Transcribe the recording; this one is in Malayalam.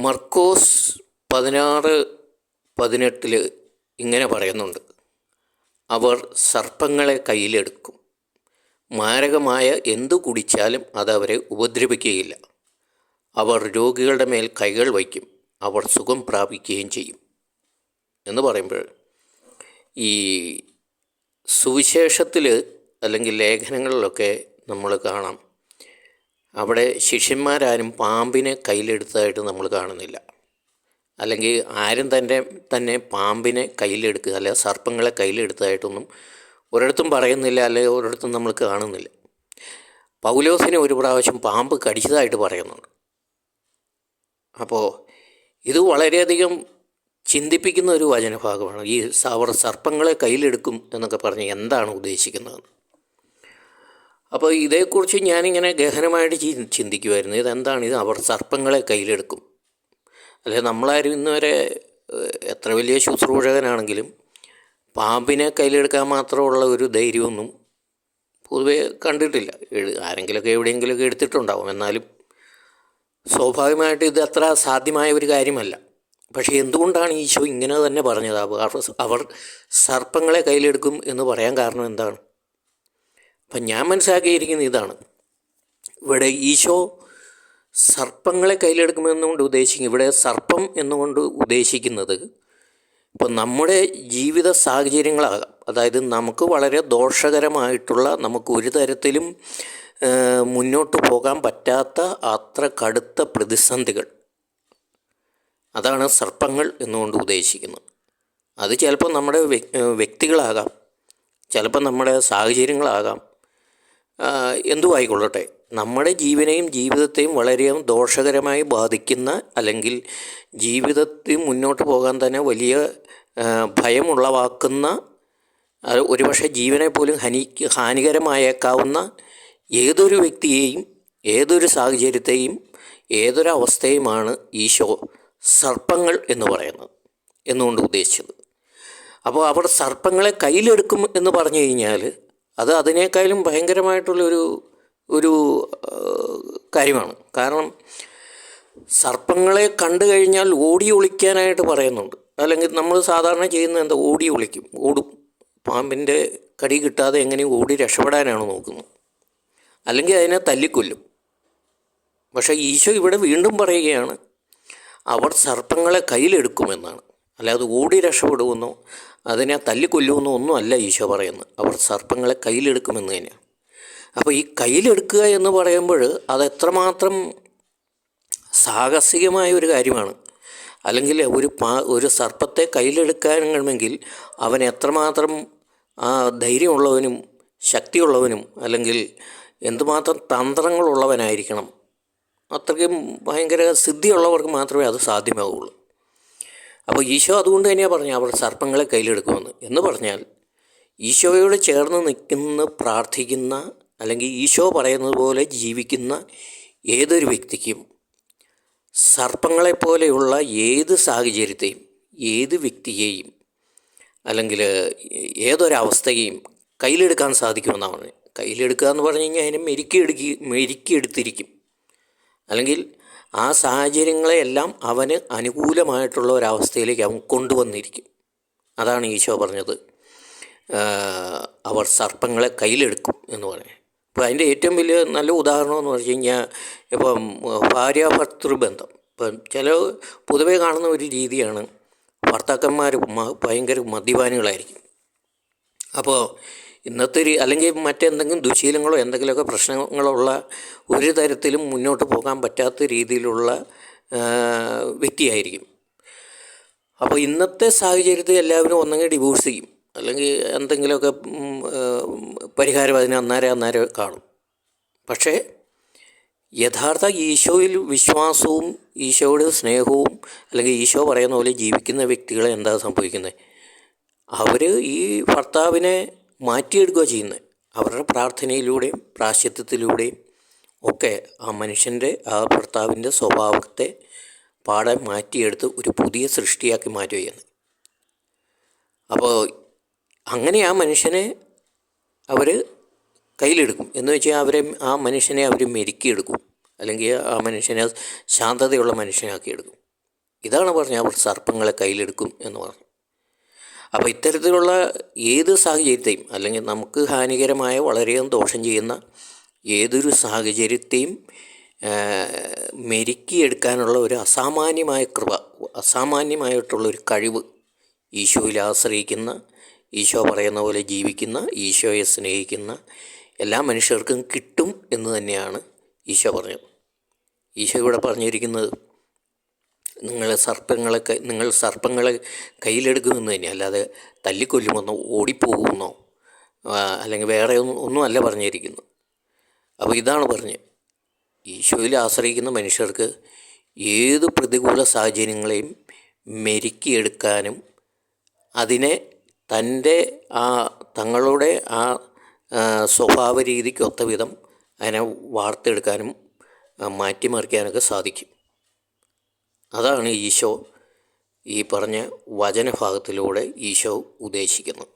മർക്കോസ് പതിനാറ് പതിനെട്ടിൽ ഇങ്ങനെ പറയുന്നുണ്ട്. അവർ സർപ്പങ്ങളെ കയ്യിലെടുക്കും. മാരകമായ എന്തു കുടിച്ചാലും അതവരെ ഉപദ്രവിക്കുകയില്ല. അവർ രോഗികളുടെ മേൽ കൈകൾ വയ്ക്കും. അവർ സുഖം പ്രാപിക്കുകയും ചെയ്യും. എന്ന് പറയുമ്പോൾ ഈ സുവിശേഷത്തിൽ അല്ലെങ്കിൽ ലേഖനങ്ങളിലൊക്കെ നമ്മൾ കാണാം അവിടെ ശിഷ്യന്മാരാരും പാമ്പിനെ കയ്യിലെടുത്തതായിട്ട് നമ്മൾ കാണുന്നില്ല. അല്ലെങ്കിൽ ആരും തന്റെ തന്നെ പാമ്പിനെ കയ്യിലെടുക്കുക അല്ലെ സർപ്പങ്ങളെ കയ്യിലെടുത്തതായിട്ടൊന്നും ഒരിടത്തും പറയുന്നില്ല അല്ലെങ്കിൽ ഒരിടത്തും നമ്മൾ കാണുന്നില്ല. പൗലോസിനെ ഒരു പ്രാവശ്യം പാമ്പ് കടിച്ചതായിട്ട് പറയുന്നുണ്ട്. അപ്പോൾ ഇത് വളരെയധികം ചിന്തിപ്പിക്കുന്ന ഒരു വചനഭാഗമാണ്. ഈ സർപ്പങ്ങളെ കയ്യിലെടുക്കും എന്നൊക്കെ പറഞ്ഞ് എന്താണ് ഉദ്ദേശിക്കുന്നത്? അപ്പോൾ ഇതേക്കുറിച്ച് ഞാനിങ്ങനെ ഗഹനമായിട്ട് ചിന്തിക്കുമായിരുന്നു ഇതെന്താണ്? ഇത് അവർ സർപ്പങ്ങളെ കയ്യിലെടുക്കും. അല്ലെ നമ്മളാരും ഇന്ന് വരെ എത്ര വലിയ ശുശ്രൂഷകനാണെങ്കിലും പാമ്പിനെ കയ്യിലെടുക്കാൻ മാത്രമുള്ള ഒരു ധൈര്യമൊന്നും പൊതുവെ കണ്ടിട്ടില്ല. ആരെങ്കിലുമൊക്കെ എവിടെയെങ്കിലുമൊക്കെ എടുത്തിട്ടുണ്ടാവും. എന്നാലും സ്വാഭാവികമായിട്ട് ഇത് അത്ര സാധ്യമായ ഒരു കാര്യമല്ല. പക്ഷേ എന്തുകൊണ്ടാണ് ഈശോ ഇങ്ങനെ തന്നെ പറഞ്ഞത്? അവർ സർപ്പങ്ങളെ കയ്യിലെടുക്കും എന്ന് പറയാൻ കാരണം എന്താണ്? അപ്പം ഞാൻ മനസ്സിലാക്കിയിരിക്കുന്നത് ഇതാണ്. ഇവിടെ ഈശോ സർപ്പങ്ങളെ കയ്യിലെടുക്കുമെന്നുകൊണ്ട് ഉദ്ദേശിക്കും ഇവിടെ സർപ്പം എന്നുകൊണ്ട് ഉദ്ദേശിക്കുന്നത് ഇപ്പം നമ്മുടെ ജീവിത സാഹചര്യങ്ങളാകാം. അതായത് നമുക്ക് വളരെ ദോഷകരമായിട്ടുള്ള നമുക്ക് ഒരു തരത്തിലും മുന്നോട്ട് പോകാൻ പറ്റാത്ത അത്ര കടുത്ത പ്രതിസന്ധികൾ. അതാണ് സർപ്പങ്ങൾ എന്നുകൊണ്ട് ഉദ്ദേശിക്കുന്നത്. അത് ചിലപ്പോൾ നമ്മുടെ വ്യ- വ്യക്തികളാകാം ചിലപ്പോൾ നമ്മുടെ സാഹചര്യങ്ങളാകാം എന്തും ആയിക്കൊള്ളട്ടെ നമ്മുടെ ജീവനെയും ജീവിതത്തെയും വളരെയധികം ദോഷകരമായി ബാധിക്കുന്ന അല്ലെങ്കിൽ ജീവിതത്തിൽ മുന്നോട്ട് പോകാൻ തന്നെ വലിയ ഭയമുളവാക്കുന്ന ഒരുപക്ഷെ ജീവനെ പോലും ഹനി ഹാനികരമായേക്കാവുന്ന ഏതൊരു വ്യക്തിയെയും ഏതൊരു സാഹചര്യത്തെയും ഏതൊരു അവസ്ഥയുമാണ് ഈശോ സർപ്പങ്ങൾ എന്ന് പറയുന്നത് എന്നുകൊണ്ട് ഉദ്ദേശിച്ചത്. അപ്പോൾ അവർ സർപ്പങ്ങളെ കയ്യിലെടുക്കും എന്ന് പറഞ്ഞു കഴിഞ്ഞാൽ അത് അതിനേക്കാളും ഭയങ്കരമായിട്ടുള്ളൊരു ഒരു കാര്യമാണ്. കാരണം സർപ്പങ്ങളെ കണ്ടു കഴിഞ്ഞാൽ ഓടി ഒളിക്കാനായിട്ട് പറയുന്നുണ്ട്. അല്ലെങ്കിൽ നമ്മൾ സാധാരണ ചെയ്യുന്നത് എന്താ? ഓടി ഒളിക്കും. ഓടും. പാമ്പിന്റെ കടി കിട്ടാതെ എങ്ങനെയും ഓടി രക്ഷപ്പെടാനാണ് നോക്കുന്നത്. അല്ലെങ്കിൽ അതിനെ തല്ലിക്കൊല്ലും. പക്ഷേ ഈശോ ഇവിടെ വീണ്ടും പറയുകയാണ് അവർ സർപ്പങ്ങളെ കയ്യിലെടുക്കുമെന്നാണ്. അല്ലാതെ ഓടി രക്ഷപ്പെടുമെന്നോ അതിനെ തല്ലിക്കൊല്ലുമെന്നോ ഒന്നും അല്ല ഈശോ പറയുന്നത്. അവർ സർപ്പങ്ങളെ കയ്യിലെടുക്കുമെന്ന് തന്നെയാണ് അപ്പോൾ ഈ കയ്യിലെടുക്കുക എന്ന് പറയുമ്പോൾ അത് എത്രമാത്രം സാഹസികമായ ഒരു കാര്യമാണ്. അല്ലെങ്കിൽ ഒരു പാ ഒരു സർപ്പത്തെ കയ്യിലെടുക്കാനെങ്കിൽ അവൻ എത്രമാത്രം ആ ധൈര്യമുള്ളവനും ശക്തിയുള്ളവനും അല്ലെങ്കിൽ എന്തുമാത്രം തന്ത്രങ്ങളുള്ളവനായിരിക്കണം. അത്രയ്ക്കും ഭയങ്കര സിദ്ധിയുള്ളവർക്ക് മാത്രമേ അത് സാധ്യമാവുള്ളൂ. അപ്പോൾ ഈശോ അതുകൊണ്ട് തന്നെയാണ് പറഞ്ഞു അവർ സർപ്പങ്ങളെ കയ്യിലെടുക്കുമെന്ന്. എന്ന് പറഞ്ഞാൽ ഈശോയോട് ചേർന്ന് നിൽക്കുന്ന പ്രാർത്ഥിക്കുന്ന അല്ലെങ്കിൽ ഈശോ പറയുന്നത് പോലെ ജീവിക്കുന്ന ഏതൊരു വ്യക്തിക്കും സർപ്പങ്ങളെപ്പോലെയുള്ള ഏത് സാഹചര്യത്തെയും ഏത് വ്യക്തിയെയും അല്ലെങ്കിൽ ഏതൊരവസ്ഥയെയും കയ്യിലെടുക്കാൻ സാധിക്കുമെന്നാണ് പറഞ്ഞത്. കയ്യിലെടുക്കുക എന്ന് പറഞ്ഞു കഴിഞ്ഞാൽ അതിനെ മെരുക്കിയെടുക്കി മെരുക്കിയെടുത്തിരിക്കും അല്ലെങ്കിൽ ആ സാഹചര്യങ്ങളെയെല്ലാം അവന് അനുകൂലമായിട്ടുള്ള ഒരവസ്ഥയിലേക്ക് അവൻ കൊണ്ടുവന്നിരിക്കും. അതാണ് ഈശോ പറഞ്ഞത്. അവർ സർപ്പങ്ങളെ കയ്യിലെടുക്കും എന്ന് പറഞ്ഞു. ഇപ്പോൾ അതിന്റെ ഏറ്റവും വലിയ നല്ല ഉദാഹരണം എന്ന് പറഞ്ഞു കഴിഞ്ഞാൽ ഇപ്പം ഭാര്യ ഭർത്തൃബന്ധം ഇപ്പം ചില പൊതുവേ കാണുന്ന ഒരു രീതിയാണ് ഭർത്താക്കന്മാർ ഭയങ്കര മദ്യപാനികളായിരിക്കും. അപ്പോൾ ഇന്നത്തെ ഒരു അല്ലെങ്കിൽ മറ്റെന്തെങ്കിലും ദുശീലങ്ങളോ എന്തെങ്കിലുമൊക്കെ പ്രശ്നങ്ങളോ ഉള്ള ഒരു തരത്തിലും മുന്നോട്ട് പോകാൻ പറ്റാത്ത രീതിയിലുള്ള വ്യക്തിയായിരിക്കും. അപ്പോൾ ഇന്നത്തെ സാഹചര്യത്തിൽ എല്ലാവരും ഒന്നെങ്കിൽ ഡിവോഴ്സ് ചെയ്യും. അല്ലെങ്കിൽ എന്തെങ്കിലുമൊക്കെ പരിഹാരം അതിന് അന്നേരം അന്നേരം കാണും. പക്ഷേ യഥാർത്ഥ ഈശോയിൽ വിശ്വാസവും ഈശോയുടെ സ്നേഹവും അല്ലെങ്കിൽ ഈശോ പറയുന്ന പോലെ ജീവിക്കുന്ന വ്യക്തികളെ എന്താ സംഭവിക്കുന്നത്? അവർ ഈ ഭർത്താവിനെ മാറ്റിയെടുക്കുക ചെയ്യുന്നത്. അവരുടെ പ്രാർത്ഥനയിലൂടെയും പ്രാശ്ചിത്വത്തിലൂടെയും ഒക്കെ ആ മനുഷ്യന്റെ ആ ഭർത്താവിന്റെ സ്വഭാവത്തെ പാടെ മാറ്റിയെടുത്ത് ഒരു പുതിയ സൃഷ്ടിയാക്കി മാറ്റുക ചെയ്യുന്നത്. അപ്പോൾ അങ്ങനെ ആ മനുഷ്യനെ അവർ കയ്യിലെടുക്കും. എന്ന് വെച്ചാൽ അവരെ ആ മനുഷ്യനെ അവർ മെരുക്കിയെടുക്കും. അല്ലെങ്കിൽ ആ മനുഷ്യനെ ശാന്തതയുള്ള മനുഷ്യനാക്കിയെടുക്കും. ഇതാണ് പറഞ്ഞത് അവർ സർപ്പങ്ങളെ കയ്യിലെടുക്കും എന്ന് പറഞ്ഞു. അപ്പോൾ ഇത്തരത്തിലുള്ള ഏത് സാഹചര്യത്തെയും അല്ലെങ്കിൽ നമുക്ക് ഹാനികരമായ വളരെയധികം ദോഷം ചെയ്യുന്ന ഏതൊരു സാഹചര്യത്തെയും മെരുക്കിയെടുക്കാനുള്ള ഒരു അസാമാന്യമായ കൃപ അസാമാന്യമായിട്ടുള്ള ഒരു കഴിവ് ഈശോയിൽ ആശ്രയിക്കുന്ന ഈശോ പറയുന്ന പോലെ ജീവിക്കുന്ന ഈശോയെ സ്നേഹിക്കുന്ന എല്ലാ മനുഷ്യർക്കും കിട്ടും എന്ന് തന്നെയാണ് ഈശോ പറഞ്ഞത്. ഈശോ ഇവിടെ പറഞ്ഞിരിക്കുന്നത് നിങ്ങൾ സർപ്പങ്ങളെ നിങ്ങൾ സർപ്പങ്ങളെ കയ്യിലെടുക്കുമെന്ന് തന്നെ അല്ലാതെ തല്ലിക്കൊല്ലുമെന്നോ ഓടിപ്പോകുമെന്നോ അല്ലെങ്കിൽ വേറെ ഒന്നും ഒന്നും അല്ല പറഞ്ഞിരിക്കുന്നു. അപ്പോൾ ഇതാണ് പറഞ്ഞ് ഈശോയിൽ ആശ്രയിക്കുന്ന മനുഷ്യർക്ക് ഏത് പ്രതികൂല സാഹചര്യങ്ങളെയും മെരുക്കിയെടുക്കാനും അതിനെ തന്റെ ആ തങ്ങളുടെ ആ, സ്വഭാവ രീതിക്കൊത്ത വിധം അതിനെ വാർത്തെടുക്കാനും മാറ്റിമറിക്കാനൊക്കെ സാധിക്കും. അതാണ് ഈശോ ഈ പറഞ്ഞ വചനഭാഗത്തിലൂടെ ഈശോ ഉദ്ദേശിക്കുന്നത്.